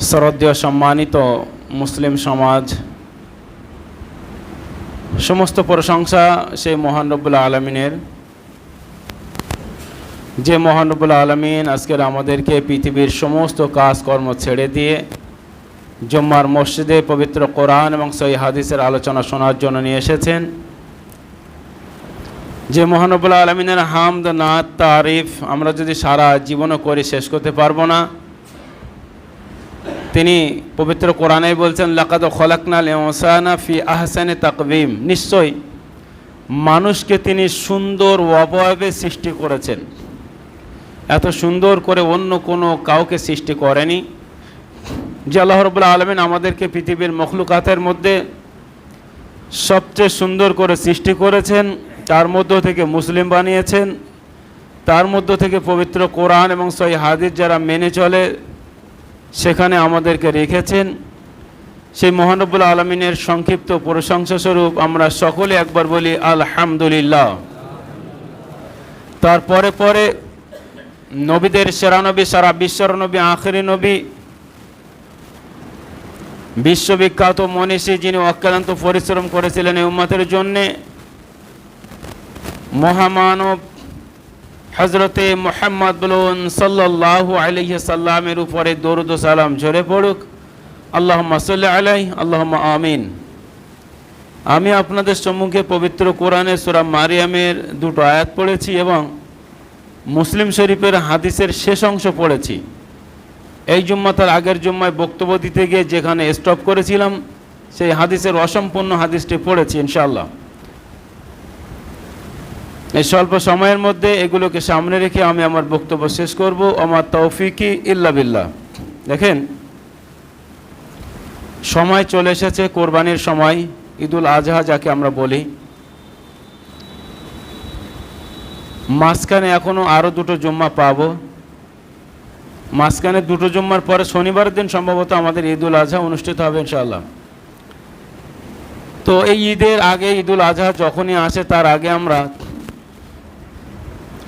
শ্রদ্ধেয় সম্মানিত মুসলিম সমাজ, সমস্ত প্রশংসা সেই মহান রব্বুল আলমিনের। যে মহান রব্বুল আলমিন আজকের আমাদেরকে পৃথিবীর সমস্ত কাজকর্ম ছেড়ে দিয়ে জম্মার মসজিদে পবিত্র কোরআন এবং সই হাদিসের আলোচনা শোনার জন্য নিয়ে এসেছেন। যে মহানবুল্লা আলমিনের হামদ নাত তারিফ আমরা যদি সারা জীবনও করে শেষ করতে পারব না তিনি পবিত্র কোরআনে বলছেন, লাকাদ খলাকনাল ওসানা ফি আহসানে তাকবিম নিশ্চয়ই মানুষকে তিনি সুন্দর অবয়বে সৃষ্টি করেছেন। এত সুন্দর করে অন্য কোনো কাউকে সৃষ্টি করেনি। যে আল্লাহ রবুল্লা আলমিন আমাদেরকে পৃথিবীর মখলুকাতের মধ্যে সবচেয়ে সুন্দর করে সৃষ্টি করেছেন, তার মধ্য থেকে মুসলিম বানিয়েছেন, তার মধ্য থেকে পবিত্র কোরআন এবং সই হাদিস যারা মেনে চলে সেখানে আমাদেরকে রেখেছেন। সেই মহানবুল আলমিনের সংক্ষিপ্ত প্রশংসা স্বরূপ আমরা সকলে একবার বলি, আলহামদুলিল্লাহ। তারপরে পরে নবীদের সেরা নবী, সারা বিশ্বর নবী, আখেরি নবী, বিশ্ববিখ্যাত মনীষী যিনি অক্লান্ত পরিশ্রম করেছিলেন এই উম্মতের জন্যে, মহামানব হজরতে মোহাম্মদ বলুন সাল্লাহ আলহি সাল্লামের উপরে দরুদ সালাম ঝরে পড়ুক। আল্লাহ সাল্লাহ আলাই আল্লাহ আমিন। আমি আপনাদের সম্মুখে পবিত্র কোরআনের সুরা মারিয়ামের দুটো আয়াত পড়েছি এবং মুসলিম শরীফের হাদিসের শেষ অংশ পড়েছি। এই জুম্মা তার আগের জুম্মায় বক্তব্য দিতে গিয়ে যেখানে স্টপ করেছিলাম, সেই হাদিসের অসম্পূর্ণ হাদিসটি পড়েছি ইনশাআল্লাহ। এই স্বল্প সময়ের মধ্যে এগুলোকে সামনে রেখে আমি আমার বক্তব্য শেষ করব। আমার তৌফিকি ইল্লা বিল্লাহ। দেখেন, সময় চলে এসেছে, কোরবানির সময়, ঈদুল আজহা যাকে আমরা বলি। মাঝখানে এখনও আরও দুটো জুম্মা পাবো। মাঝখানে দুটো জুম্মার পরে শনিবারের দিন সম্ভবত আমাদের ঈদুল আজহা অনুষ্ঠিত হবে ইনশাআল্লাহ। তো এই ঈদের আগে ঈদুল আজহা যখনই আসে, তার আগে আমরা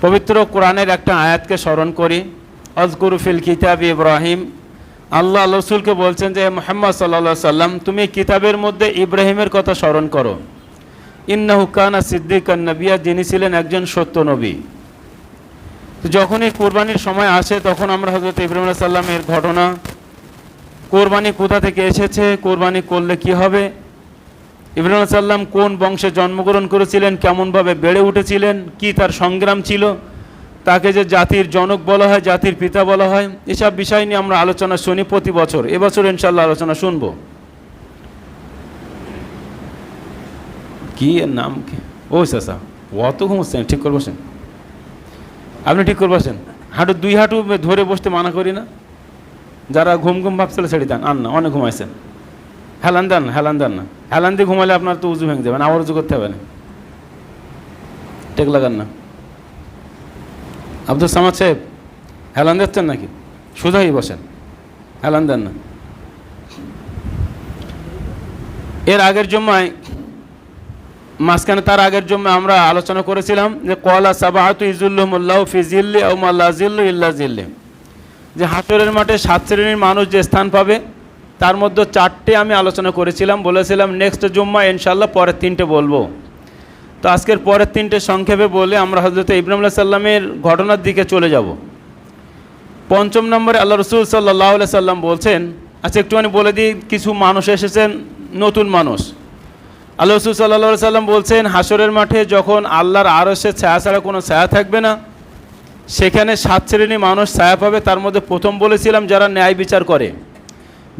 পবিত্র কোরআনের একটা আয়াতকে স্মরণ করি। অজগুরু ফিল কিতাব ইব্রাহিম। আল্লাহ রসুলকে বলছেন যে মোহাম্মদ সাল্লা সাল্লাম তুমি কিতাবের মধ্যে ইব্রাহিমের কথা স্মরণ করো। ইন্না হুকানা সিদ্দিক নবিয়া, যিনি ছিলেন একজন সত্য নবী। যখনই কোরবানির সময় আসে, তখন আমরা হজরত ইব্রাহিম সাল্লামের ঘটনা, কোরবানি কোথা থেকে এসেছে? কোরবানি করলে কি হবে? ইব্রাহিম সাল্লাম কোন বংশে জন্মগ্রহণ করেছিলেন, কেমনভাবে বেড়ে উঠেছিলেন, কি তার সংগ্রাম ছিল, তাকে যে জাতির জনক বলা হয়, জাতির পিতা বলা হয়, এসব বিষয় নিয়ে আমরা আলোচনা শুনি প্রতি বছর। এবছর ইনশাল্লাহ আলোচনা শুনব। কি এর নাম কি? ও চাষা অত ঘুমোচ্ছেন ঠিক করে বসেন। আপনি ঠিক করে বসেন। হাঁটু, দুই হাঁটু ধরে বসতে মানা করি না। যারা ঘুম ঘুম ভাবছিল ছেড়ে দেন। আন না, অনেক ঘুমাইছেন। হেলান দেন হেলান দেন না হেলান দিয়ে ঘুমালে আপনার তো উজু ভেঙে যাবেন আবার উজু করতে হবে না। টেক লাগান না। আব্দুল সামাদ সাহেব, হেলান দিচ্ছেন নাকি? সোজাই বসেন। হেলান দেন না। এর আগের জন্মায় মাঝখানে তার আগের জন্য আমরা আলোচনা করেছিলাম যে, কলা সাবাহাতু ইজুল্লুমুল্লাহ ফিজিল্লি ওমাল্লা জিল্লু ইল্লা জিল্লি যে হাসরের মাঠে সাত শ্রেণির মানুষ যে স্থান পাবে তার মধ্যে চারটে আমি আলোচনা করেছিলাম, বলেছিলাম নেক্সট জুম্মা ইনশাল্লাহ পরের তিনটে বলব। তো আজকের পরের তিনটে সংক্ষেপে বলে আমরা হজরত ইব্রাহিম সাল্লামের ঘটনার দিকে চলে যাব। পঞ্চম নম্বরে আল্লাহ রসুল সাল্লাহ সাল্লাম বলছেন আচ্ছা একটুখানি বলে দিই, কিছু মানুষ এসেছেন, নতুন মানুষ। আল্লাহ রসুল সাল্লা সাল্লাম বলছেন হাসরের মাঠে যখন আল্লাহর আরসে ছায়া ছাড়া কোনো ছায়া থাকবে না, সেখানে সাত শ্রেণি মানুষ ছায়া পাবে। তার মধ্যে প্রথম বলেছিলাম, যারা ন্যায় বিচার করে।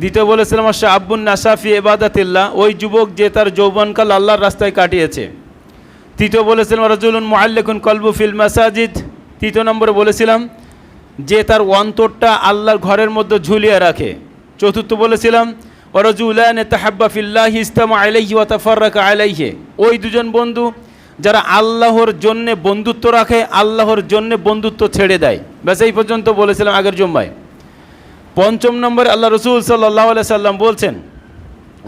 দ্বিতীয় বলেছিলাম আশা আব্বুন নাসাফি এবাদাতিল্লাহ ওই যুবক যে তার যৌবনকাল আল্লাহর রাস্তায় কাটিয়েছে। তৃতীয় বলেছিলাম, রাজুলুন মোয়াল্লেকুন কলবু ফিল মাসাজিদ। তৃতীয় নম্বরে বলেছিলাম, যে তার অন্তরটা আল্লাহর ঘরের মধ্যে ঝুলিয়ে রাখে। চতুর্থ বলেছিলাম ওরজুলান তাহাব্বা ফিল্লাহ ইস্তামা আলাইহি ওয়াতাফাররাকা আলাইহি। ওই দুজন বন্ধু যারা আল্লাহর জন্যে বন্ধুত্ব রাখে, আল্লাহর জন্যে বন্ধুত্ব ছেড়ে দেয়। ব্যাস, এই পর্যন্ত বলেছিলাম আগের জম্মায়। পঞ্চম নম্বরে আল্লাহ রসুল সাল্লাহ সাল্লাম বলছেন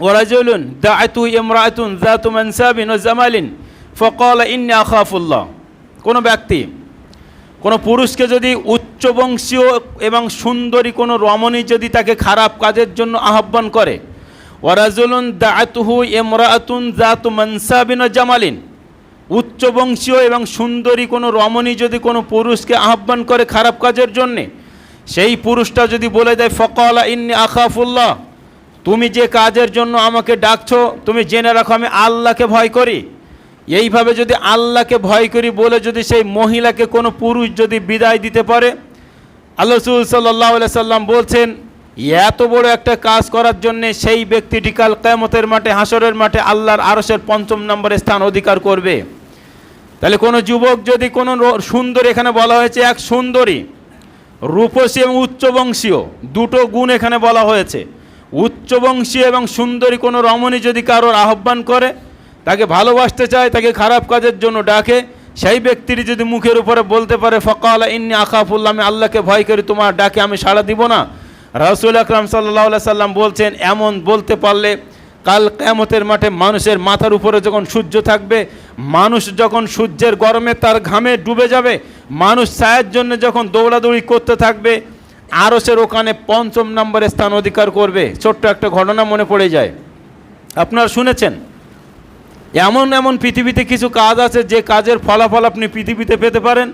ওরাজুলুন দাআতু ইমরাতুন জাতু মানসাবিন ও জামালিন ফকল ইন্নি আখাফুল্লাহ। কোনো ব্যক্তি, কোনো পুরুষকে যদি উচ্চ বংশীয় এবং সুন্দরী কোনো রমণী যদি তাকে খারাপ কাজের জন্য আহ্বান করে ওরাজুলুন দা ওয়ারাজুলুন দাতুহু এমরাতুন জাতু মনসাবিন ও জামালিন। উচ্চবংশীয় এবং সুন্দরী কোনো রমণী যদি কোনো পুরুষকে আহ্বান করে খারাপ কাজের জন্যে সেই পুরুষটা যদি বলে দেয়, ফকলা ইন্নি আখাফুল্লাহ, তুমি যে কাজের জন্য আমাকে ডাকছো, তুমি জেনে রাখো আমি আল্লাহকে ভয় করি। এইভাবে যদি আল্লাহকে ভয় করি বলে যদি সেই মহিলাকে কোনো পুরুষ যদি বিদায় দিতে পারে, আল্লাহ রসুল সাল্লাহ সাল্লাম বলছেন, এত বড় একটা কাজ করার জন্য সেই ব্যক্তিটি কাল কেমতের মাঠে হাসরের মাঠে আল্লাহর আরসের পঞ্চম নম্বরে স্থান অধিকার করবে। তাহলে কোনো যুবক যদি কোনো সুন্দরী, এখানে বলা হয়েছে এক সুন্দরী রূপসী এবং উচ্চবংশীয়, দুটো গুণ এখানে বলা হয়েছে। উচ্চবংশীয় এবং সুন্দরী কোনো রমণী যদি কারোর আহ্বান করে, তাকে ভালোবাসতে চায়, তাকে খারাপ কাজের জন্য ডাকে, সেই ব্যক্তিটি যদি মুখের উপরে বলতে পারে, ফকাল ইন্নি আকাফুল্লাহ আমি আল্লাহকে ভয় করি, তোমার ডাকে আমি সাড়া দিব না। রাসুল আকরাম সাল্লাহ সাল্লাম বলছেন, এমন বলতে পারলে কাল কেমতের মাঠে মানুষের মাথার উপরে যখন সূর্য থাকবে, মানুষ যখন সূর্যের গরমে তার ঘামে ডুবে যাবে, মানুষ ছায়ের জন্য যখন দৌড়াদৌড়ি করতে থাকবে আরসের ওখানে পঞ্চম নম্বরে স্থান অধিকার করবে। ছোট্ট একটা ঘটনা মনে পড়ে যায়। আপনারা শুনেছেন? এমন এমন পৃথিবীতে কিছু কাজ আছে যে কাজের ফলাফল আপনি পৃথিবীতে পেতে পারেন,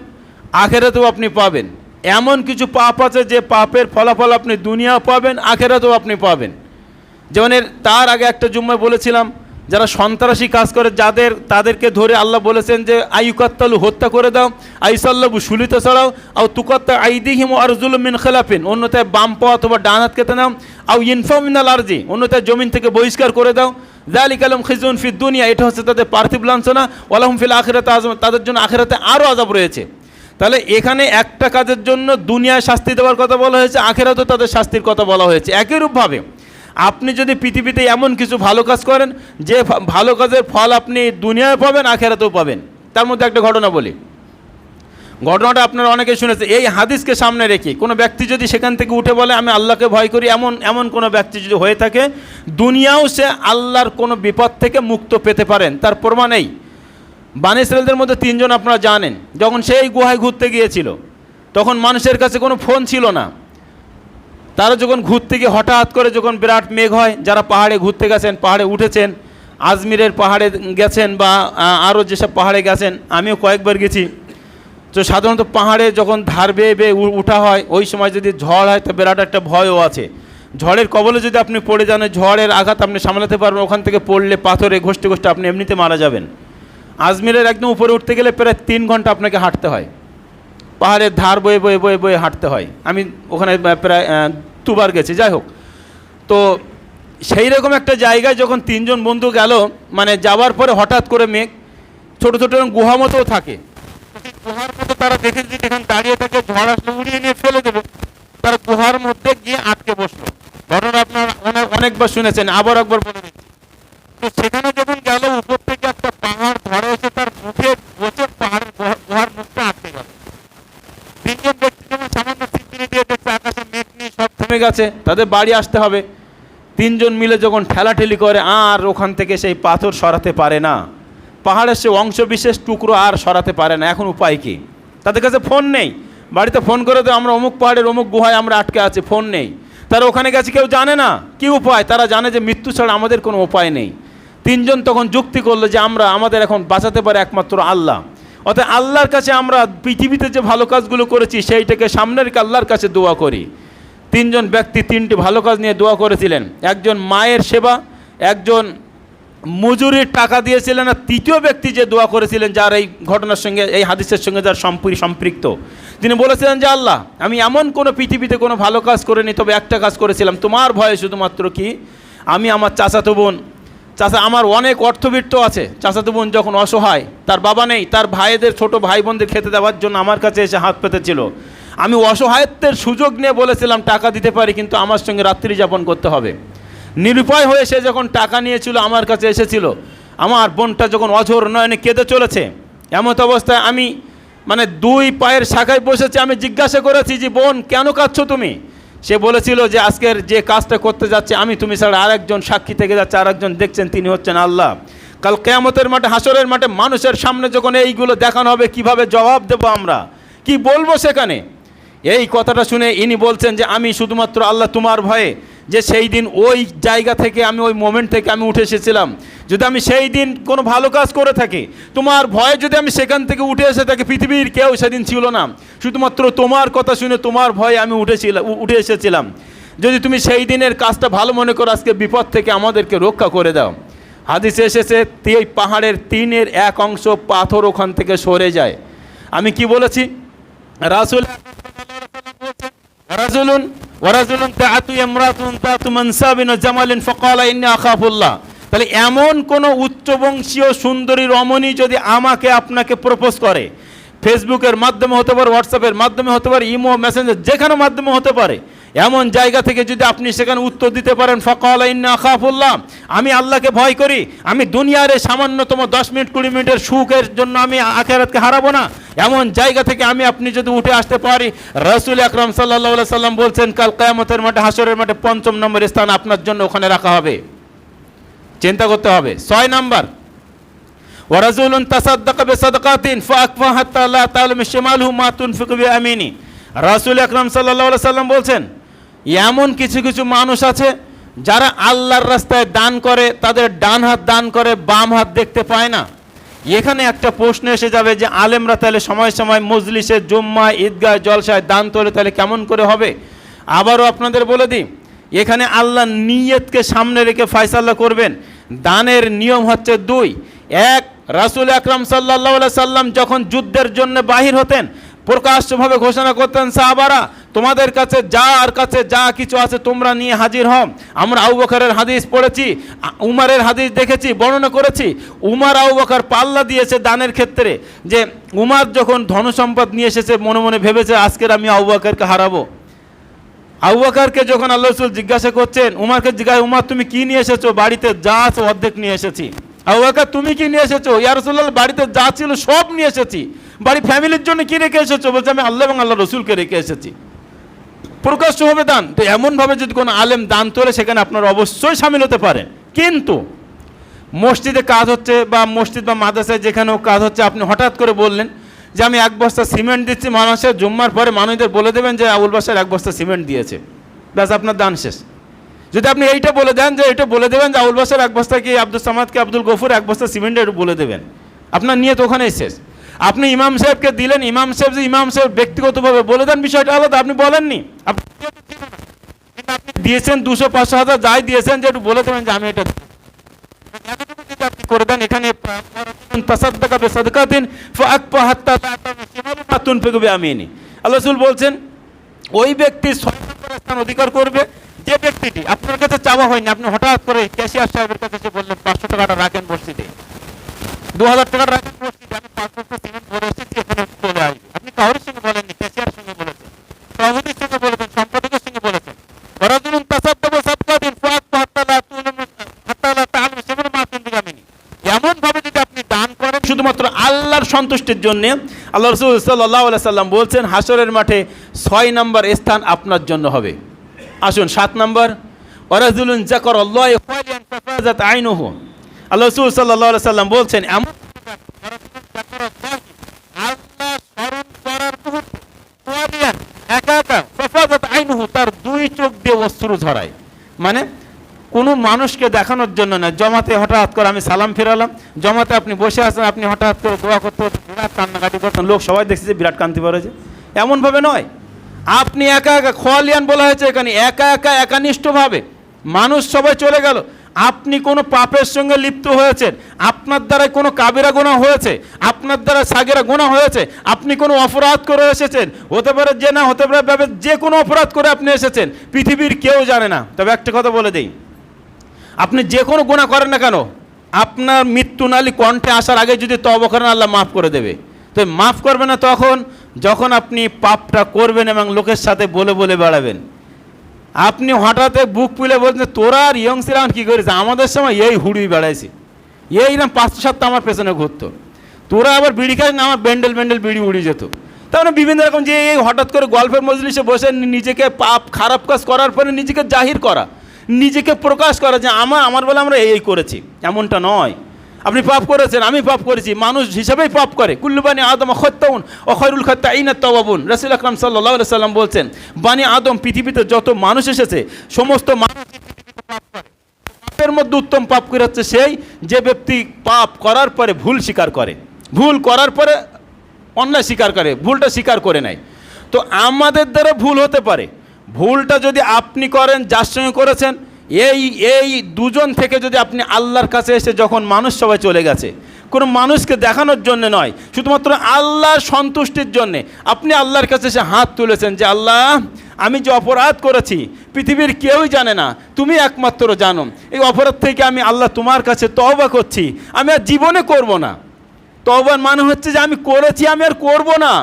আখেরাতেও আপনি পাবেন। এমন কিছু পাপ আছে যে পাপের ফলাফল আপনি দুনিয়া পাবেন, আখেরাতেও আপনি পাবেন। যেমন তার আগে একটা জুম্মায় বলেছিলাম, যারা সন্ত্রাসী কাজ করে, যাদের, তাদেরকে ধরে আল্লাহ বলেছেন যে আইকাত্তালু হত্যা করে দাও আইসাল্লাবু সুলিত ছাড়াও, আও তুকাত্তা আইদিহিম আরজুল মিন খেলাফিন, অন্যথায় বাম পা অথবা ডান হাত কেটে নাও, আও ইনফামিনাল আরজি, অন্যথায় জমিন থেকে বহিষ্কার করে দাও। জালিক আলম খিজুন ফি দুনিয়া, এটা হচ্ছে তাদের পার্থিব লাঞ্ছনা, ওয়ালাহুম ফিল আখেরাতে আজম তাদের জন্য আখেরাতে আরও আজাব রয়েছে। তাহলে এখানে একটা কাজের জন্য দুনিয়ায় শাস্তি দেওয়ার কথা বলা হয়েছে, আখেরাতেও তাদের শাস্তির কথা বলা হয়েছে। একই রূপভাবে আপনি যদি পৃথিবীতে এমন কিছু ভালো কাজ করেন, যে ভালো কাজের ফল আপনি দুনিয়ায় পাবেন, আখেরাতেও পাবেন। তার মধ্যে একটা ঘটনা বলি। ঘটনাটা আপনারা অনেকে শুনেছে এই হাদিসকে সামনে রেখে কোনো ব্যক্তি যদি সেখান থেকে উঠে বলে, আমি আল্লাহকে ভয় করি, এমন এমন কোনো ব্যক্তি যদি হয়ে থাকে, দুনিয়াও সে আল্লাহর কোনো বিপদ থেকে মুক্ত পেতে পারেন। তার প্রমাণ এই। বান ইসরায়েলদের মধ্যে তিনজন আপনারা জানেন। যখন সেই গুহায় ঘুরতে গিয়েছিল, তখন মানুষের কাছে কোনো ফোন ছিল না। তারা যখন ঘুরতে গিয়ে হঠাৎ করে যখন বিরাট মেঘ হয়, যারা পাহাড়ে ঘুরতে গেছেন, পাহাড়ে উঠেছেন, আজমিরের পাহাড়ে গেছেন বা আরও যেসব পাহাড়ে গেছেন, আমিও কয়েকবার গেছি। তো সাধারণত পাহাড়ে যখন ধার বেয়ে বেয়ে উঠা হয়, ওই সময় যদি ঝড় হয়, তো বিরাট একটা ভয়ও আছে। ঝড়ের কবলে যদি আপনি পড়ে যান ঝড়ের আঘাত আপনি সামলাতে পারবেন, ওখান থেকে পড়লে পাথরে ঘষতে ঘষতে আপনি এমনিতে মারা যাবেন। আজমিরের একদম উপরে উঠতে গেলে প্রায় তিন ঘণ্টা আপনাকে হাঁটতে হয়। পাহাড়ের ধার বয়ে বয়ে বয়ে বয়ে হাঁটতে হয়। আমি ওখানে প্রায় দুবার গেছি যাই হোক। তো সেই রকম একটা জায়গায় যখন তিনজন বন্ধু গেল মানে যাওয়ার পরে হঠাৎ করে মেঘ ছোট ছোট গুহা মতো থাকে। গুহার মতো তারা দেখে যে এখানে দাঁড়িয়ে থাকে ঝড় আসলে উড়িয়ে নিয়ে ফেলে দেবে। তারা গুহার মধ্যে গিয়ে আটকে বসল। ঘটনা আপনার অনেক অনেকবার শুনেছেন আবার একবার বলে দিচ্ছি তো সেখানে যখন গেল উপর থেকে একটা পাহাড় ধরে এসে তার মুখে বসে পাহাড়ের গুহার মুখটা থেমে গেছে, তাদের বাড়ি আসতে হবে। তিনজন মিলে যখন ঠেলাঠেলি করে, আর ওখান থেকে সেই পাথর সরাতে পারে না। পাহাড়ের সে অংশ বিশেষ টুকরো আর সরাতে পারে না, এখন উপায় কি? তাদের কাছে ফোন নেই। বাড়িতে ফোন করে তো আমরা অমুক পাহাড়ের অমুক গুহায় আমরা আটকে আছি, ফোন নেই। তারা ওখানে গেছে, কেউ জানে না। কি উপায়? তারা জানে যে মৃত্যু ছাড়া আমাদের কোনো উপায় নেই। তিনজন তখন যুক্তি করল যে আমরা, আমাদের এখন বাঁচাতে পারে একমাত্র আল্লাহ। অতএব আল্লাহর কাছে আমরা পৃথিবীতে যে ভালো কাজগুলো করেছি, সেইটাকে সামনের আল্লাহর কাছে দোয়া করি। তিনজন ব্যক্তি তিনটি ভালো কাজ নিয়ে দোয়া করেছিলেন। একজন মায়ের সেবা, একজন মজুরির টাকা দিয়েছিলেন, আর তৃতীয় ব্যক্তি যে দোয়া করেছিলেন, যার এই ঘটনার সঙ্গে, এই হাদিসের সঙ্গে যার সম্পূর্ণ সম্পৃক্ত। তিনি বলেছিলেন যে, আল্লাহ, আমি এমন কোনো পৃথিবীতে কোনো ভালো কাজ করিনি, তবে একটা কাজ করেছিলাম। তোমার ভয়ে শুধুমাত্র কি? আমি আমার চাচাতো বোন, চাচা, আমার অনেক অর্থবিত্ত আছে। চাচাতো বোন যখন অসহায়, তার বাবা নেই, তার ভাইদের, ছোট ভাই বোনদের খেতে দেওয়ার জন্য আমার কাছে এসে হাত পেতেছিল। আমি অসহায়ত্বের সুযোগ নিয়ে বলেছিলাম, টাকা দিতে পারি, কিন্তু আমার সঙ্গে রাত্রি যাপন করতে হবে। নিরুপায় হয়ে সে যখন টাকা নিয়েছিল, আমার কাছে এসেছিল, আমার বোনটা যখন অঝোর নয়নে কেঁদে চলেছে, এমত অবস্থায় আমি মানে দুই পায়ের শাখায় বসেছে, আমি জিজ্ঞাসা করেছি যে, বোন, কেন কাঁদছো তুমি? সে বলেছিল যে, আজকের যে কাজটা করতে যাচ্ছে, আমি তুমি ছাড়া আরেকজন সাক্ষী থেকে যাচ্ছে, আরেকজন দেখছেন, তিনি হচ্ছেন আল্লাহ। কাল কেয়ামতের মাঠে, হাসরের মাঠে মানুষের সামনে যখন এইগুলো দেখানো হবে, কীভাবে জবাব দেবো আমরা? কি বলব সেখানে? এই কথাটা শুনে ইনি বলছেন যে আমি শুধুমাত্র আল্লাহ তোমার ভয়ে যে সেই দিন ওই জায়গা থেকে আমি ওই মোমেন্ট থেকে আমি উঠে এসেছিলাম। যদি আমি সেই দিন কোনো ভালো কাজ করে থাকি, তোমার ভয়ে যদি আমি সেখান থেকে উঠে এসে থাকি, পৃথিবীর কেউ সেদিন ছিল না। শুধুমাত্র তোমার কথা শুনে তোমার ভয়ে আমি উঠেছিলাম উঠে এসেছিলাম। যদি তুমি সেই দিনের কাজটা ভালো মনে করো, আজকে বিপদ থেকে আমাদেরকে রক্ষা করে দাও। হাদিসে এসেছে এই পাহাড়ের তিনের এক অংশ পাথর ওখান থেকে সরে যায়। আমি কি বলেছি? রাসুল ওরাজুলুন ওরাজুলুন তাআতু ইমরাতুন তাআতু মানসাবিন ওয়া জামালিন ফাকালা ইন্নী আখাফুল্লাহ তাহলে এমন কোন উচ্চবংশীয় সুন্দরী রমণী যদি আমাকে আপনাকে প্রপোজ করে ফেসবুকের মাধ্যমে হতে পারে হোয়াটসঅ্যাপের মাধ্যমে হতে পারে ইমো মেসেঞ্জার যেখানে মাধ্যমে হতে পারে এমন জায়গা থেকে যদি আপনি সেখানে উত্তর দিতে পারেন, ফকাল ইন্না আমি আল্লাহকে ভয় করি, আমি দুনিয়ার এই সামান্যতম দশ মিনিট, কুড়ি মিনিটের সুখের জন্য আমি আখেরাতকে হারাবো না। এমন জায়গা থেকে আমি আপনি যদি উঠে আসতে পারি, রসুল আকরম সাল্লাহ সাল্লাম বলছেন, কাল কায়ামতের মাঠে হাসরের মাঠে পঞ্চম নম্বর স্থান আপনার জন্য ওখানে রাখা হবে। চিন্তা করতে হবে। ছয় নম্বর বিসাদকাতিন রাসূল আকরাম সাল্লাল্লাহু আলাইহি সাল্লাম বলছেন এমন কিছু কিছু মানুষ আছে যারা আল্লাহর রাস্তায় দান করে, তাদের ডান হাত দান করে, বাম হাত দেখতে পায় না। এখানে একটা প্রশ্ন এসে যাবে যে, আলেমরা তাহলে সময় সময় মজলিসে জুম্মা ঈদগাহ জলসায় দান তোলে তাহলে কেমন করে হবে? আবারও আপনাদের বলে দিই, এখানে আল্লাহ নিয়তকে সামনে রেখে ফয়সাল্লা করবেন। দানের নিয়ম হচ্ছে দুই। এক, রাসুল আকরাম সাল্লাহ সাল্লাম যখন যুদ্ধের জন্য বাহির হতেন, প্রকাশ্যভাবে ঘোষণা করতেন সাহাবারা তোমাদের কাছে যা আর কাছে যা কিছু আছে তোমরা নিয়ে হাজির হও। আমরা আউ বকরের হাদিস পড়েছি, উমারের হাদিস দেখেছি, বর্ণনা করেছি। উমার আউ বকর পাল্লা দিয়েছে দানের ক্ষেত্রে যে, উমার যখন ধনসম্পদ নিয়ে এসেছে, মনে মনে ভেবেছে, আজকের আমি আউ বকরকে হারাবো। আবু বকরকে যখন আল্লাহ রসুল জিজ্ঞাসা করছেন, উমারকে জিজ্ঞাসা, উমার, তুমি কি নিয়ে এসেছ? বাড়িতে যা আছে অর্ধেক নিয়ে এসেছি। আবু বকর, তুমি কি নিয়ে এসেছ? ইয়ারসুল্লাহ বাড়িতে যা ছিল সব নিয়ে এসেছি। বাড়ি ফ্যামিলির জন্য কি রেখে এসেছ? বলছে, আমি আল্লাহ এবং আল্লাহ রসুলকে রেখে এসেছি। প্রকাশ্য হবে দান। তো এমনভাবে যদি কোনো আলেম দান তোলে, সেখানে আপনারা অবশ্যই সামিল হতে পারেন। কিন্তু মসজিদে কাজ হচ্ছে বা মসজিদ বা মাদ্রাসায় যেখানেও কাজ হচ্ছে, আপনি হঠাৎ করে বললেন যে, আমি এক বস্তা সিমেন্ট দিচ্ছি। মানুষের জুম্মার পরে মানুষদের বলে দেবেন যে, আবুল বাসার এক বস্তা সিমেন্ট দিয়েছে। ব্যাস, আপনার দান শেষ। যদি আপনি এইটা বলে দেন যে এটা বলে দেবেন যে, আবুল বাসার এক বস্তা কি আব্দুল সামাদকে আব্দুল গফুর এক বস্তা সিমেন্ট একটু বলে দেবেন? আপনার নিয়ে তো ওখানেই শেষ। আপনি ইমাম সাহেবকে দিলেন, ইমাম সাহেব যে ইমাম সাহেব ব্যক্তিগতভাবে বলে দেন, বিষয়টা আলাদা, আপনি বলেননি। আপনি দিয়েছেন দুশো পাঁচশো হাজার, যাই দিয়েছেন, যে একটু বলে দেবেন যে আমি এটা করে দেন, এখানে আল্লাহ বলছেন, ওই ব্যক্তি স্থান অধিকার করবে, যে ব্যক্তিটি, আপনার কাছে চাওয়া হয়নি, আপনি হঠাৎ করে ক্যাশিয়ার সাহেবের কাছে বললেন, পাঁচশো টাকাটা রাখেন মসজিদে। দু হাজার টাকা রাখেন সন্তুষ্টির জন্য আল্লাহ রসুল সাল্লাহ সাল্লাম বলছেন হাসরের মাঠে ছয় নম্বর স্থান আপনার জন্য হবে। আসুন, সাত নম্বর ওরাজুলুন জাকর খালিয়ান আল্লাহ রসুল সাল্লাহ সাল্লাম বলছেন, এমন আইনুহু, তার দুই চোখ দিয়ে অশ্রু ঝরায়। মানে কোনো মানুষকে দেখানোর জন্য না। জমাতে হঠাৎ করে আমি সালাম ফেরালাম। জমাতে আপনি বসে আছেন, আপনি হঠাৎ করে দোয়া করতে করতে বিরাট কান্নাকাটি করতেন লোক সবাই দেখছে যে বিরাট কান্তি পড়েছে এমনভাবে নয়। আপনি একা একা, খোয়ালিয়ান বলা হয়েছে এখানে, একা একা, একানিষ্ঠভাবে। মানুষ সবাই চলে গেল। আপনি কোনো পাপের সঙ্গে লিপ্ত হয়েছেন। আপনার দ্বারা কোনো কাবেরা গোনা হয়েছে। আপনার দ্বারা সাগেরা গোনা হয়েছে। আপনি কোনো অপরাধ করে এসেছেন। হতে পারে যে না, হতে পারে যে কোনো অপরাধ করে আপনি এসেছেন। পৃথিবীর কেউ জানে না। তবে একটা কথা বলে দেই। আপনি যে কোনো গুণা করেন না কেন, আপনার মৃত্যু নালি কণ্ঠে আসার আগে যদি তব করেন, আল্লাহ মাফ করে দেবে। তো মাফ করবে না তখন, যখন আপনি পাপটা করবেন এবং লোকের সাথে বলে বলে বেড়াবেন। আপনি হঠাৎ বুক পুলে বলছেন, তোরা আর ইয়ং ইয়ংসিরা কী করেছে আমাদের সময় এই হুড়ি বেড়াইছি। এই না পাঁচশো সাতটা আমার পেছনে ঘুরতো। তোরা আবার বিড়ি খাস না, আমার ব্যান্ডেল ব্যান্ডেল বিড়ি উড়ে যেত। তারপরে বিভিন্ন রকম যে এই হঠাৎ করে গল্পের মজলিসে বসে নিজেকে পাপ, খারাপ কাজ করার পরে নিজেকে জাহির করা। নিজেকে প্রকাশ করা যে আমার আমার বলে আমরা এই করেছি। এমনটা নয়। আপনি পাপ করেছেন, আমি পাপ করেছি। মানুষ হিসাবেই পাপ করে। কুল্লুবানি আদম খত্তাউন ও খৈরুল খত্তা ইনা তবাবুন রসুল আকরাম সাল্লাহ সাল্লাম বলছেন, বানি আদম পৃথিবীতে যত মানুষ এসেছে, সমস্ত মানুষ পাপ করে। পাপের মধ্যে উত্তম পাপ করে হচ্ছে সেই যে ব্যক্তি পাপ করার পরে ভুল স্বীকার করে। ভুল করার পরে অন্যায় স্বীকার করে, ভুলটা স্বীকার করে নেয়। তো আমাদের দ্বারা ভুল হতে পারে। ভুলটা যদি আপনি করেন, যার সঙ্গে করেছেন, এই এই দুজন থেকে যদি আপনি আল্লাহর কাছে এসে যখন মানুষ সবাই চলে গেছে, কোনো মানুষকে দেখানোর জন্য নয়, শুধুমাত্র আল্লাহর সন্তুষ্টির জন্যে। আপনি আল্লাহর কাছে এসে হাত তুলেছেন যে, আল্লাহ, আমি যে অপরাধ করেছি, পৃথিবীর কেউই জানে না, তুমি একমাত্র জানো। এই অপরাধ থেকে আমি আল্লাহ তোমার কাছে তওবা করছি, আমি আর জীবনে করব না। তওবার মানে হচ্ছে যে, আমি করেছি, আমি আর করব না।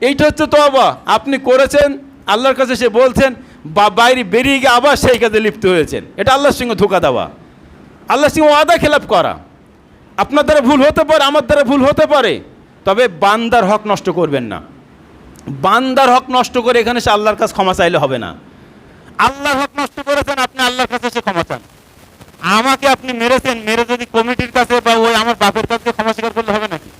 এইটা হচ্ছে তওবা। আপনি করেছেন আল্লাহর কাছে সে বলছেন, বা, বাইরে বেরিয়ে গিয়ে আবার সেই কাজে লিপ্ত হয়েছেন। এটা আল্লাহর সঙ্গে ধোকা দেওয়া। আল্লাহর সঙ্গে ওয়াদা খেলাপ করা। আপনার দ্বারা ভুল হতে পারে, আমার দ্বারা ভুল হতে পারে। তবে বান্দার হক নষ্ট করবেন না। বান্দার হক নষ্ট করে এখানে সে আল্লাহর কাছে ক্ষমা চাইলে হবে না। আল্লাহর হক নষ্ট করেছেন, আপনি আল্লাহর কাছে সে ক্ষমা চান। আমাকে আপনি মেরেছেন, মেরে যদি কমিটির কাছে বা ওই আমার বাপের কাছে ক্ষমা স্বীকার করলে হবে নাকি?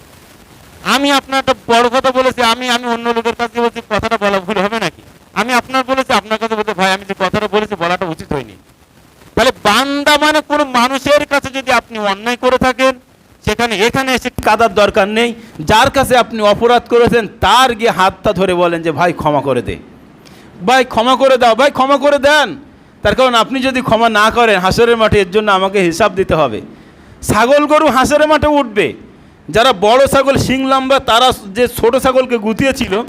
আমি আপনার একটা বড় কথা বলেছি, আমি আমি অন্য লোকের কাছে বলছি, কথাটা বলা ভুল হবে আপনার বলেছি, আপনার কাছে বলতে ভাই, আমি যে কথাটা বলেছি, বলাটা উচিত হয়নি। তাহলে বান্দা মানে কোনো মানুষের কাছে যদি আপনি অন্যায় করে থাকেন, সেখানে, এখানে এসে কাদার দরকার নেই। যার কাছে আপনি অপরাধ করেছেন, তার গিয়ে হাতটা ধরে বলেন যে, ভাই, ক্ষমা করে দে। ভাই, ক্ষমা করে দাও। ভাই, ক্ষমা করে দেন। তার কারণ আপনি যদি ক্ষমা না করেন, হাসরের মাঠে এর জন্য আমাকে হিসাব দিতে হবে। ছাগল গরু হাসরের মাঠে উঠবে। যারা বড় ছাগল, শিং, লম্বা, তারা যে ছোট ছাগলকে গুতিয়েছিল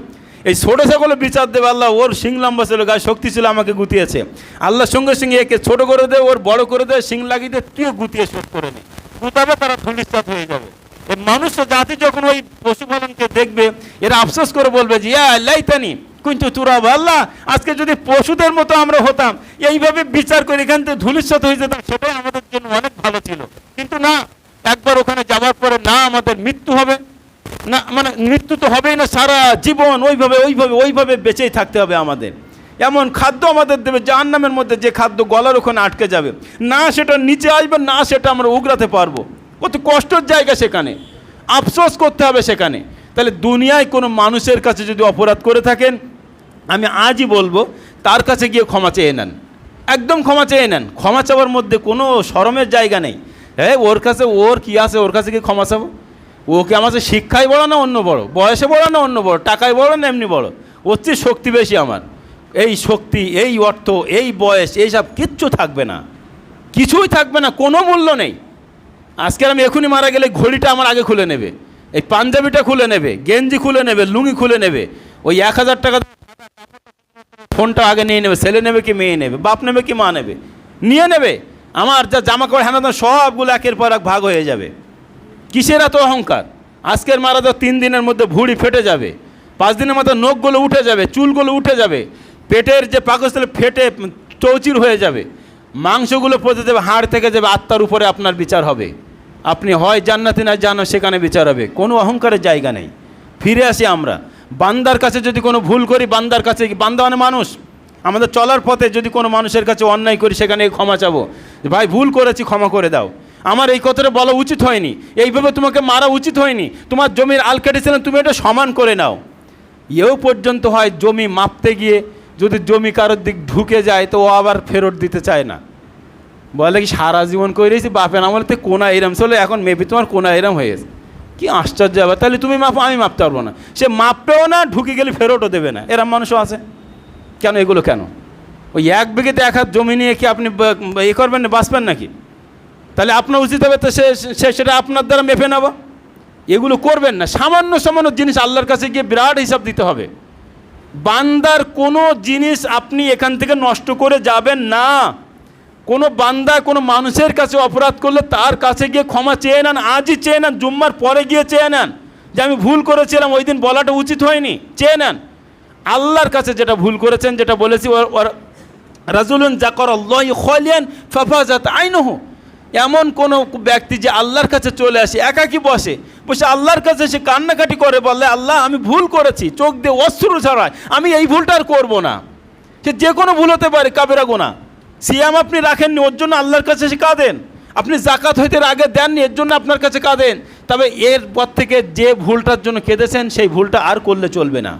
এই ছোট ছাগলের বিচার দেবে আল্লাহ, ওর শিং লম্বা ছিল, গায়ে শক্তি ছিল, আমাকে গুতিয়েছে। আল্লাহর সঙ্গে সঙ্গে একে ছোট করে দে, ওর বড় করে দে, শিং লাগিয়ে দে, তুইও গুতিয়ে শোধ করে নে। গুতাবে তারা ধুলিস্তাত হয়ে যাবে। এই মানুষ জাতি যখন ওই পশুপালনকে দেখবে, এরা আফসোস করে বলবে যে, ইয়া লাইতানি, কিন্তু তুরাব আল্লাহ, আজকে যদি পশুদের মতো আমরা হতাম, এইভাবে বিচার করে এখান থেকে ধুলিস্বাত হয়ে যেতাম, সেটাই আমাদের জন্য অনেক ভালো ছিল। কিন্তু না, একবার ওখানে যাওয়ার পরে না আমাদের মৃত্যু হবে। না মানে মৃত্যু তো হবেই না, সারা জীবন ওইভাবে ওইভাবে ওইভাবে বেঁচেই থাকতে হবে আমাদের। এমন খাদ্য আমাদের দেবে, জাহান্নামের মধ্যে যে খাদ্য গলার ওখানে আটকে যাবে। না সেটা নিচে আসবে, না সেটা আমরা উগরাতে পারব। কত কষ্টের জায়গা সেখানে। আফসোস করতে হবে সেখানে। তাহলে দুনিয়ায় কোনো মানুষের কাছে যদি অপরাধ করে থাকেন, আমি আজই বলব, তার কাছে গিয়ে ক্ষমা চেয়ে নেন। একদম ক্ষমা চেয়ে নেন। ক্ষমা চাওয়ার মধ্যে কোনো শরমের জায়গা নেই। হ্যাঁ ওর কাছে, ওর কি আছে, ওর কাছে গিয়ে ক্ষমা চাবো? ও কি আমার কাছে শিক্ষায় বড় না অন্য বড়? বয়সে বড় না অন্য বড়? টাকায় বড় না এমনি বড়? ওর চেয়ে শক্তি বেশি আমার। এই শক্তি, এই অর্থ, এই বয়স এইসব কিচ্ছু থাকবে না। কিছুই থাকবে না, কোনো মূল্য নেই। আজকে আমি এখনই মারা গেলে ঘড়িটা আমার আগে খুলে নেবে। এই পাঞ্জাবিটা খুলে নেবে, গেঞ্জি খুলে নেবে, লুঙ্গি খুলে নেবে। ওই এক হাজার টাকা ফোনটা আগে নিয়ে নেবে, ছেলে নেবে কি মেয়ে নেবে, বাপ নেবে কি মা নেবে? নিয়ে নেবে। আমার যা জামা কাপড় হ্যানা সবগুলো একের পর এক ভাগ হয়ে যাবে। কিসের এত অহংকার? আজকের মারা তো তিন দিনের মধ্যে ভুঁড়ি ফেটে যাবে। পাঁচ দিনের মধ্যে নখগুলো উঠে যাবে, চুলগুলো উঠে যাবে। পেটের যে পাকস্থলে ফেটে চৌচির হয়ে যাবে। মাংসগুলো পচে যাবে, হাড় থেকে যাবে, আত্মার উপরে আপনার বিচার হবে। আপনি হয় জান্নাতি না জানো, সেখানে বিচার হবে। কোনো অহংকারের জায়গা নেই। ফিরে আসি আমরা। বান্দার কাছে যদি কোনো ভুল করি, বান্দার কাছে বান্দা মানে মানুষ। আমাদের চলার পথে যদি কোনো মানুষের কাছে অন্যায় করি, সেখানে ক্ষমা চাবো। ভাই, ভুল করেছি, ক্ষমা করে দাও। আমার এই কথাটা বলা উচিত হয়নি। এইভাবে তোমাকে মারা উচিত হয়নি। তোমার জমির আল কেটেছিলেন তুমি এটা সমান করে নাও। এও পর্যন্ত হয় জমি মাপতে গিয়ে যদি জমি কারোর দিক ঢুকে যায়, তো ও আবার ফেরত দিতে চায় না। বলে কি সারা জীবন করেছি বাপের তো কোনা এরম। চলে এখন মেবি তোমার কোনা এরম হয়েছে কি আশ্চর্য হবে তাহলে তুমি মাপো, আমি মাপতে পারব না। সে মাপবেও না, ঢুকে গেলে ফেরতও দেবে না। এরম মানুষও আছে। কেন এগুলো কেন? ওই এক বিঘেতে এক হাত জমি নিয়ে কি আপনি এ করবেন না, বাঁচবেন নাকি? তাহলে আপনার উচিত হবে তো সে সেটা আপনার দ্বারা মেপে নেওয়া। এগুলো করবেন না। সামান্য সামান্য জিনিস আল্লাহর কাছে গিয়ে বিরাট হিসাব দিতে হবে। বান্দার কোনো জিনিস আপনি এখান থেকে নষ্ট করে যাবেন না। কোনো বান্দা কোনো মানুষের কাছে অপরাধ করলে তার কাছে গিয়ে ক্ষমা চেয়ে নেন, আজই চেয়ে নেন, জুম্মার পরে গিয়ে চেয়ে নেন। যে আমি ভুল করেছিলাম, ওই দিন বলাটা উচিত হয়নি, চেয়ে নেন। আল্লাহর কাছে যেটা ভুল করেছেন, যেটা বলেছি, ওর রাজুলুন জাকর আল্লাহ খলিয়ান ফাফাজাত আইনহু। এমন কোনো ব্যক্তি যে আল্লাহর কাছে চলে আসে, একাকি বসে। বসে আল্লাহর কাছে সে কান্নাকাটি করে বলে, আল্লাহ, আমি ভুল করেছি, চোখ দিয়ে অশ্রু ছড়ায়, আমি এই ভুলটা আর করব না। সে যে কোনো ভুল হতে পারে কাবেরা গোনা। সিয়াম আপনি রাখেননি, ওর জন্য আল্লাহর কাছে সে কাঁদেন। আপনি জাকাত হইতে আগে দেননি, এর জন্য আপনার কাছে কাঁদেন। তবে এর পর থেকে যে ভুলটার জন্য কেঁদেছেন সেই ভুলটা আর করলে চলবে না।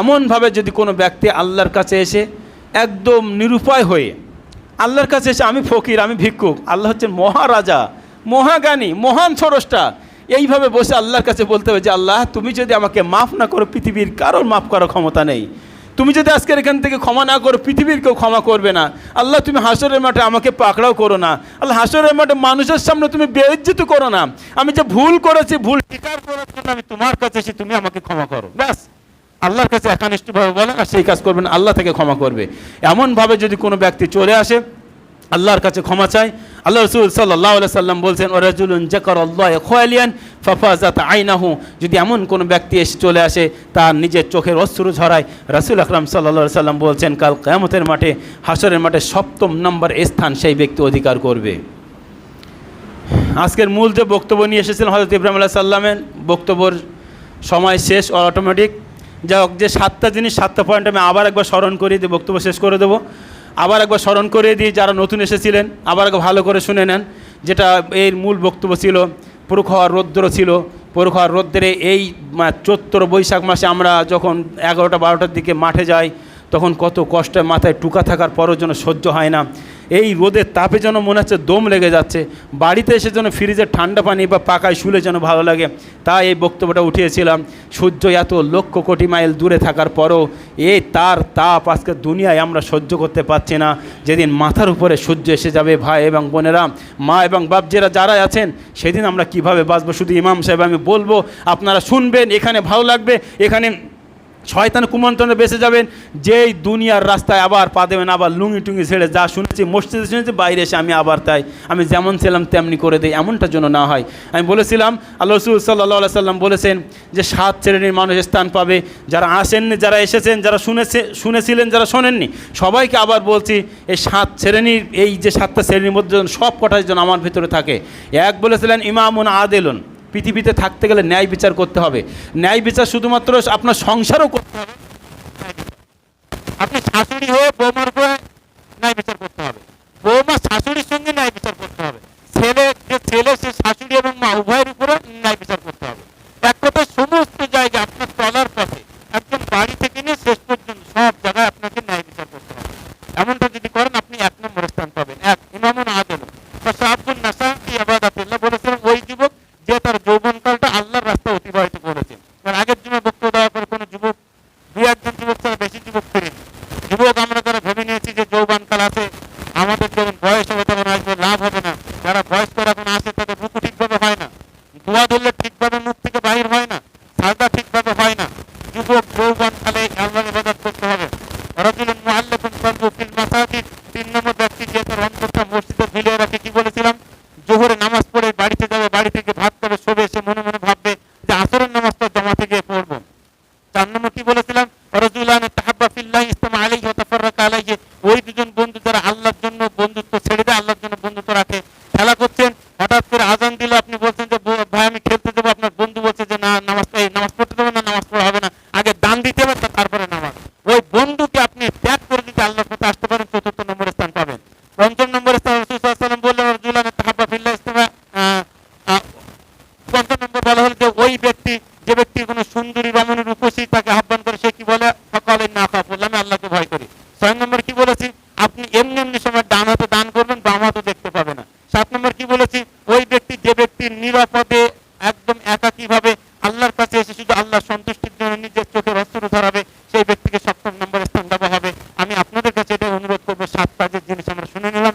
এমনভাবে যদি কোনো ব্যক্তি আল্লাহর কাছে এসে একদম নিরুপায় হয়ে আল্লাহর কাছে এসে আমি ফকির, আমি ভিক্ষুক। আল্লাহ হচ্ছেন মহারাজা, মহাজ্ঞানী, মহান সরসটা এইভাবে বসে আল্লাহর কাছে বলতে হবে যে, আল্লাহ, তুমি যদি আমাকে মাফ না করো, পৃথিবীর কারোর মাফ করার ক্ষমতা নেই। তুমি যদি আজকের এখান থেকে ক্ষমা না করো, পৃথিবীর কেউ ক্ষমা করবে না। আল্লাহ, তুমি হাসরের মাঠে আমাকে পাকড়াও করো না। আল্লাহ, হাসরের মাঠে মানুষের সামনে তুমি বেইজ্জিত করো না। আমি যে ভুল করেছি, ভুল স্বীকার করার আমি তোমার কাছে এসে তুমি আমাকে ক্ষমা করো। ব্যাস। আল্লাহর কাছে একানিষ্ঠভাবে বলেন আর সেই কাজ করবেন, আল্লাহ থেকে ক্ষমা করবে। এমনভাবে যদি কোনো ব্যক্তি চলে আসে, আল্লাহর কাছে ক্ষমা চাই আল্লাহ রসুল সাল্লাহ সাল্লাম বলছেন ও রাজুলুন জাকর আল্লাহ খোয়ালিয়ান ফাফাজাত আইনাহু। যদি এমন কোনো ব্যক্তি এসে চলে আসে, তার নিজের চোখের অশ্রু ঝরায়। রাসুল আকরাম সাল্লা সাল্লাম বলছেন, কাল কেয়ামতের মাঠে হাসরের মাঠে সপ্তম নম্বর স্থান সেই ব্যক্তি অধিকার করবে। আজকের মূল যে বক্তব্য নিয়ে এসেছিলেন হজরত ইব্রাহিম আল্লাহ সাল্লামের বক্তব্যর সময় শেষ, অটোমেটিক। যা হোক, যে সাতটা জিনিস, সাতটা পয়েন্ট আমি আবার একবার স্মরণ করিয়ে দিয়ে বক্তব্য শেষ করে দেবো। আবার একবার স্মরণ করিয়ে দিই যারা নতুন এসেছিলেন, আবার একবার ভালো করে শুনে নেন, যেটা এর মূল বক্তব্য ছিল হওয়ার রৌদ্র ছিল। হওয়ার রৌদ্রে এই চৈত্র বৈশাখ মাসে আমরা যখন এগারোটা, বারোটার দিকে মাঠে যাই, তখন কত কষ্টে মাথায় টুকা থাকার পরও যেন সহ্য হয় না। এই রোদের তাপে যেন মনে হচ্ছে দম লেগে যাচ্ছে। বাড়িতে এসে যেন ফ্রিজের ঠান্ডা পানি বা পাকায় শুলে যেন ভালো লাগে, তাই এই বক্তব্যটা উঠিয়েছিলাম। সূর্য এত লক্ষ কোটি মাইল দূরে থাকার পরও এই তার তাপ আজকে দুনিয়ায় আমরা সহ্য করতে পারছি না। যেদিন মাথার উপরে সূর্য এসে যাবে ভাই এবং বোনেরা, মা এবং বাপজেরা যারা আছেন, সেদিন আমরা কীভাবে বাঁচবো? শুধু ইমাম সাহেব আমি বলব, আপনারা শুনবেন, এখানে ভালো লাগবে, এখানে শয়তান কুমন্ত্রণে বেঁচে যাবেন, যেই দুনিয়ার রাস্তায় আবার পা দেবেন, আবার লুঙ্গি টুঙ্গি ছেড়ে যা শুনেছি, মসজিদে শুনেছি, বাইরে এসে আমি আবার তাই, আমি যেমন ছিলাম তেমনি করে দিই, এমনটা যেন না হয়। আমি বলেছিলাম, আল্লাহ রসুল সাল্লাহ সাল্লাম বলেছেন যে সাত শ্রেণির মানুষ স্থান পাবে, যারা আসেননি, যারা এসেছেন, যারা শুনেছে, শুনেছিলেন, যারা শোনেননি, সবাইকে আবার বলছি, এই সাত শ্রেণির, এই যে সাতটা শ্রেণির মধ্যে সব কটাই যেন আমার ভিতরে থাকে। এক বলেছিলেন, ইমামুন আদেলন। পৃথিবীতে থাকতে গেলে ন্যায় বিচার করতে হবে। ন্যায় বিচার শুধুমাত্র আপনার সংসারও করতে হবে। আপনি শাশুড়ি হয়ে বৌমার হয়ে ন্যায় বিচার করতে হবে। বৌমা শাশুড়ির সঙ্গে ন্যায় বিচার করতে হবে। ছেলে, যে ছেলে, সে শাশুড়ি এবং মা, উভয়ের উপরে ন্যায় বিচার করতে হবে। ধরাবে সেই ব্যক্তিকে সপ্তম নম্বর স্থান দেওয়া হবে। আমি আপনাদের কাছে এটা অনুরোধ করব, সাত কাজের জিনিস আমরা শুনে নিলাম।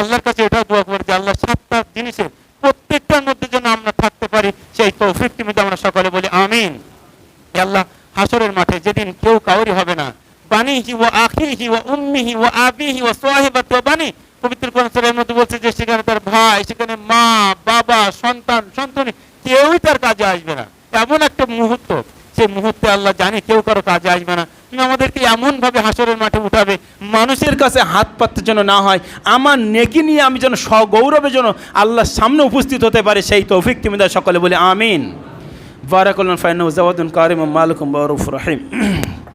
আল্লাহর কাছে এটাও দোয়া করি যে আল্লাহ সাতটা জিনিসের প্রত্যেকটার মধ্যে যেন আমরা থাকতে পারি, সেই তৌফিকটি মধ্যে আমরা সকলে, বলি আমিন। আল্লাহ, হাসরের মাঠে যেদিন কেউ কাউরি হবে না, বানিহি ও আখিহি ও উম্মিহি ও আবিহি ও সোয়াহিবাত বানি, পবিত্র কোরআন সূরার মধ্যে বলছে যে সেখানে তার ভাই, সেখানে মা, বাবা, সন্তান সন্তানি কেউই তার কাজে আসবে না। এমন একটা মুহূর্ত, সেই মুহূর্তে আল্লাহ জানে কেউ তুমি আমাদেরকে এমন ভাবে হাসরের মাঠে উঠাবে। মানুষের কাছে হাত পাততে যেন না হয়, আমার নেকি নিয়ে আমি যেন সগৌরবে যেন আল্লাহর সামনে উপস্থিত হতে পারে, সেই তৌফিক তুমি সকলে বলে, আমিন। বারাকুল্লাহ ফাইন জাওয়াদ কারিম মালকুম বারুফ রহিম।